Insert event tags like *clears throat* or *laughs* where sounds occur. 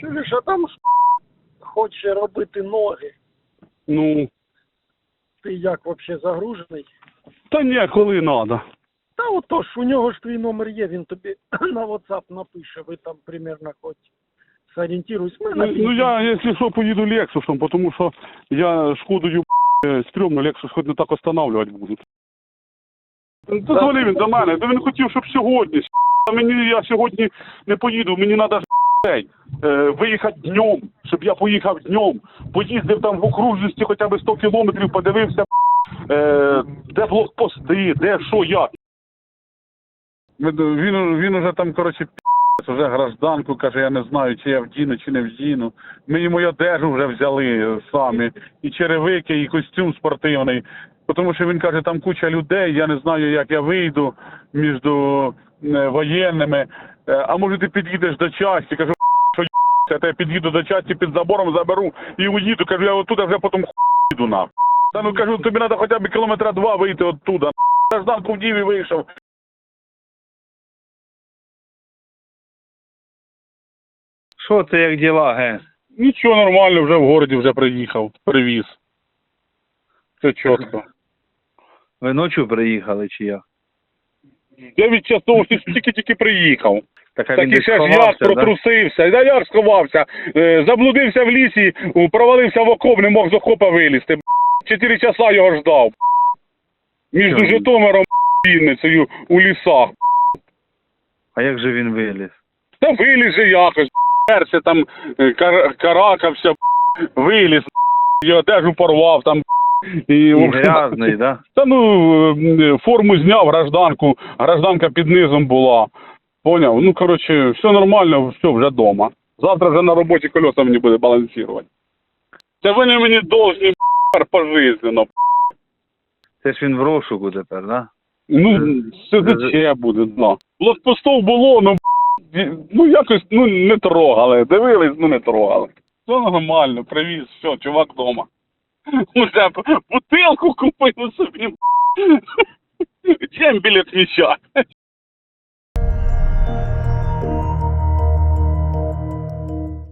Чуєш, а там хоче робити ноги. Ну, Ти як взагалі загружений? та ні, коли треба. Та отож, у нього ж твій номер є, він тобі *clears throat* на WhatsApp напише, ви там примерно хоч. Ми на Ну, ну я, якщо що, поїду Лексусом, тому що я шкодую е, стрьомно, Лексус хоч не так останавливати будуть. Дозволи він до мене, та він хотів, щоб сьогодні. А мені я сьогодні не поїду, мені треба виїхати днем, щоб я поїхав днем, поїздив там в окружності хоча б 100 кілометрів, подивився, е, де блокпости, де що, як. Він, він уже там, коротше, вже гражданку, каже, я не знаю, чи я вдіну, чи не вдіну. Ми йому й одежу вже взяли самі, і черевики, і костюм спортивний. Тому що він каже, там куча людей, я не знаю, як я вийду між е, воєнними. Е, А може ти під'їдеш до часті? Кажу, що я тебе під'їду до часті під забором, заберу і уїду. Кажу, я отут вже потім їду на. Та ну кажу, тобі треба хоча б кілометра два вийти оттуда. Гражданку в Діві вийшов. Що це як діла, ге? Нічого нормально, вже в городі вже приїхав, привіз. Все чітко. Ви ночі приїхали чи як? Я від часу тільки-тільки приїхав. Так, а Так і ще ж сховався, да? протрусився. Да як сховався? Е, Заблудився в лісі, провалився в окоп, не мог з окопа вилізти. Чотири часа його ждав. Між Чого? Житомиром і Вінницею у лісах. А як же він виліз? Та виліз же якось. Перся там е, каракався, виліз, і одежу порвав там. І, І грязний, да? Та ну, форму зняв, гражданку, гражданка під низом була. Поняв? Ну, коротше, все нормально, все, вже вдома. Завтра вже на роботі колеса мені буде балансувати. Це вони мені должні пожизненно. Це ж він в розшуку тепер, да? Ну, СЗЧ буде, да. Блокпостов було, ну, ну якось ну, не трогали. Дивились, ну не трогали. Все нормально, привіз, все, чувак вдома. *laughs* Уже бутылку бутилку купив собі. Чим біля свіча.